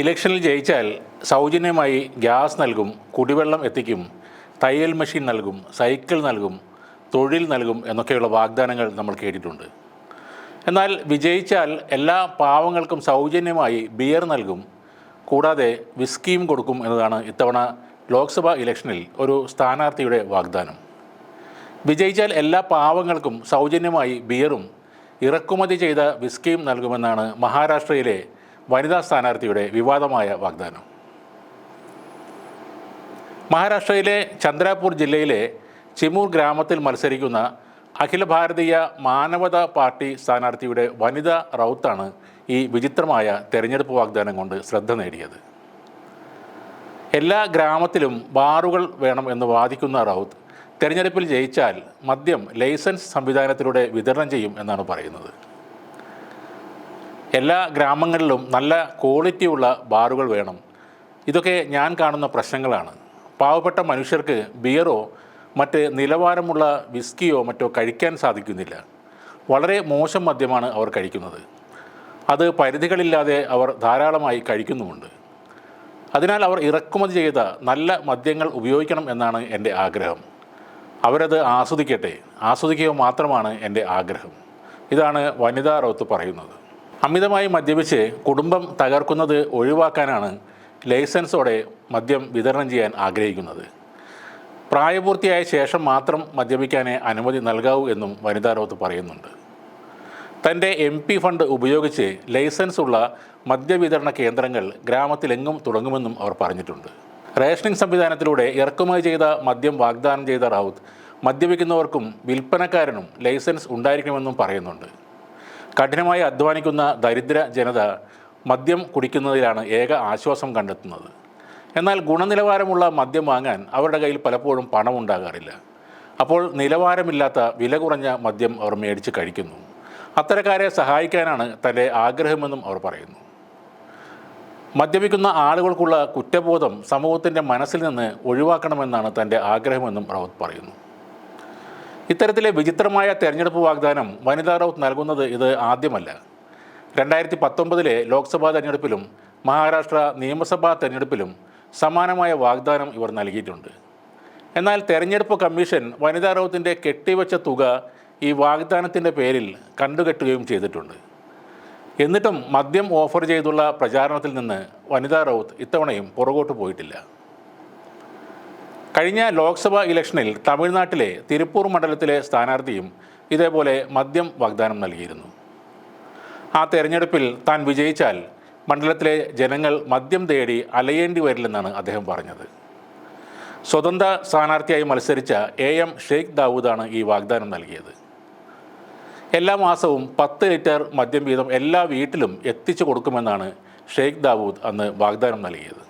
ഇലക്ഷനിൽ ജയിച്ചാൽ സൗജന്യമായി ഗ്യാസ് നൽകും കുടിവെള്ളം എത്തിക്കും തയ്യൽ മെഷീൻ നൽകും സൈക്കിൾ നൽകും തൊഴിൽ നൽകും എന്നൊക്കെയുള്ള വാഗ്ദാനങ്ങൾ നമ്മൾ കേട്ടിട്ടുണ്ട്. എന്നാൽ വിജയിച്ചാൽ എല്ലാ പാവങ്ങൾക്കും സൗജന്യമായി ബിയർ നൽകും കൂടാതെ വിസ്കിയും കൊടുക്കും എന്നതാണ് ഇത്തവണ ലോക്സഭാ ഇലക്ഷനിൽ ഒരു സ്ഥാനാർത്ഥിയുടെ വാഗ്ദാനം. വിജയിച്ചാൽ എല്ലാ പാവങ്ങൾക്കും സൗജന്യമായി ബിയറും ഇറക്കുമതി ചെയ്ത വിസ്കിയും നൽകുമെന്നാണ് മഹാരാഷ്ട്രയിലെ വനിതാ സ്ഥാനാർത്ഥിയുടെ വിവാദമായ വാഗ്ദാനം. മഹാരാഷ്ട്രയിലെ ചന്ദ്രാപൂർ ജില്ലയിലെ ചിമൂർ ഗ്രാമത്തിൽ മത്സരിക്കുന്ന അഖില ഭാരതീയ മാനവത പാർട്ടി സ്ഥാനാർത്ഥിയുടെ വനിതാ റൗത്താണ് ഈ വിചിത്രമായ തെരഞ്ഞെടുപ്പ് വാഗ്ദാനം കൊണ്ട് ശ്രദ്ധ നേടിയത്. എല്ലാ ഗ്രാമത്തിലും ബാറുകൾ വേണം എന്ന് വാദിക്കുന്ന റൗത്ത് തെരഞ്ഞെടുപ്പിൽ ജയിച്ചാൽ മദ്യം ലൈസൻസ് സംവിധാനത്തിലൂടെ വിതരണം ചെയ്യും എന്നാണ് പറയുന്നത്. എല്ലാ ഗ്രാമങ്ങളിലും നല്ല ക്വാളിറ്റിയുള്ള ബാറുകൾ വേണം. ഇതൊക്കെ ഞാൻ കാണുന്ന പ്രശ്നങ്ങളാണ്. പാവപ്പെട്ട മനുഷ്യർക്ക് ബിയറോ മറ്റ് നിലവാരമുള്ള വിസ്കിയോ മറ്റോ കഴിക്കാൻ സാധിക്കുന്നില്ല. വളരെ മോശം മദ്യമാണ് അവർ കഴിക്കുന്നത്. അത് പരിധികളില്ലാതെ അവർ ധാരാളമായി കഴിക്കുന്നുമുണ്ട്. അതിനാൽ അവർ ഇറക്കുമതി ചെയ്ത നല്ല മദ്യങ്ങൾ ഉപയോഗിക്കണം എന്നാണ് എന്റെ ആഗ്രഹം. അവരത് ആസ്വദിക്കട്ടെ. ആസ്വദിക്കുക മാത്രമാണ് എന്റെ ആഗ്രഹം. ഇതാണ് വനിതാ റൗത്ത് പറയുന്നത്. അമിതമായി മദ്യപിച്ച് കുടുംബം തകർക്കുന്നത് ഒഴിവാക്കാനാണ് ലൈസൻസോടെ മദ്യം വിതരണം ചെയ്യാൻ ആഗ്രഹിക്കുന്നത്. പ്രായപൂർത്തിയായ ശേഷം മാത്രം മദ്യപിക്കാനേ അനുമതി നൽകാവൂ എന്നും വനിതാ റോത്ത് പറയുന്നുണ്ട്. തന്റെ എം പി ഫണ്ട് ഉപയോഗിച്ച് ലൈസൻസ് ഉള്ള മദ്യവിതരണ കേന്ദ്രങ്ങൾ ഗ്രാമത്തിലെങ്ങും തുടങ്ങുമെന്നും അവർ പറഞ്ഞിട്ടുണ്ട്. റേഷനിംഗ് സംവിധാനത്തിലൂടെ ഇറക്കുമതി ചെയ്ത മദ്യം വാഗ്ദാനം ചെയ്ത റാവുത്ത് മദ്യപിക്കുന്നവർക്കും വിൽപ്പനക്കാരനും ലൈസൻസ് ഉണ്ടായിരിക്കണമെന്നും പറയുന്നുണ്ട്. കഠിനമായി അധ്വാനിക്കുന്ന ദരിദ്ര ജനത മദ്യം കുടിക്കുന്നതിലാണ് ഏക ആശ്വാസം കണ്ടെത്തുന്നത്. എന്നാൽ ഗുണനിലവാരമുള്ള മദ്യം വാങ്ങാൻ അവരുടെ കയ്യിൽ പലപ്പോഴും പണം ഉണ്ടാകാറില്ല അപ്പോൾ നിലവാരമില്ലാത്ത വില കുറഞ്ഞ മദ്യം അവർ മേടിച്ച് കഴിക്കുന്നു. അത്തരക്കാരെ സഹായിക്കാനാണ് തന്റെ ആഗ്രഹമെന്നും അവർ പറയുന്നു. മദ്യപിക്കുന്ന ആളുകൾക്കുള്ള കുറ്റബോധം സമൂഹത്തിന്റെ മനസ്സിൽ നിന്ന് ഒഴിവാക്കണമെന്നാണ് തന്റെ ആഗ്രഹമെന്നും റാവത്ത് പറയുന്നു. ഇത്തരത്തിലെ വിചിത്രമായ തെരഞ്ഞെടുപ്പ് വാഗ്ദാനം വനിതാ റൌത്ത് നൽകുന്നത് ഇത് ആദ്യമല്ല. രണ്ടായിരത്തി പത്തൊമ്പതിലെ ലോക്സഭാ തെരഞ്ഞെടുപ്പിലും മഹാരാഷ്ട്ര നിയമസഭാ തെരഞ്ഞെടുപ്പിലും സമാനമായ വാഗ്ദാനം ഇവർ നൽകിയിട്ടുണ്ട്. എന്നാൽ തെരഞ്ഞെടുപ്പ് കമ്മീഷൻ വനിതാ റൌത്തിന്റെ കെട്ടിവെച്ച തുക ഈ വാഗ്ദാനത്തിന്റെ പേരിൽ കണ്ടുകെട്ടുകയും ചെയ്തിട്ടുണ്ട്. എന്നിട്ടും മദ്യം ഓഫർ ചെയ്തുള്ള പ്രചാരണത്തിൽ നിന്ന് വനിതാ റൌത്ത് ഇത്തവണയും പുറകോട്ട് പോയിട്ടില്ല. കഴിഞ്ഞ ലോക്സഭാ ഇലക്ഷനിൽ തമിഴ്നാട്ടിലെ തിരുപ്പൂർ മണ്ഡലത്തിലെ സ്ഥാനാർത്ഥിയും ഇതേപോലെ മദ്യം വാഗ്ദാനം നൽകിയിരുന്നു. ആ തെരഞ്ഞെടുപ്പിൽ താൻ വിജയിച്ചാൽ മണ്ഡലത്തിലെ ജനങ്ങൾ മദ്യം തേടി അലയേണ്ടി വരില്ലെന്നാണ് അദ്ദേഹം പറഞ്ഞത്. സ്വതന്ത്ര സ്ഥാനാർത്ഥിയായി മത്സരിച്ച എ എം ഷെയ്ഖ് ദാവൂദാണ് ഈ വാഗ്ദാനം നൽകിയത്. എല്ലാ മാസവും പത്ത് ലിറ്റർ മദ്യം വീതം എല്ലാ വീട്ടിലും എത്തിച്ചു കൊടുക്കുമെന്നാണ് ഷെയ്ഖ് ദാവൂദ് അന്ന് വാഗ്ദാനം നൽകിയത്.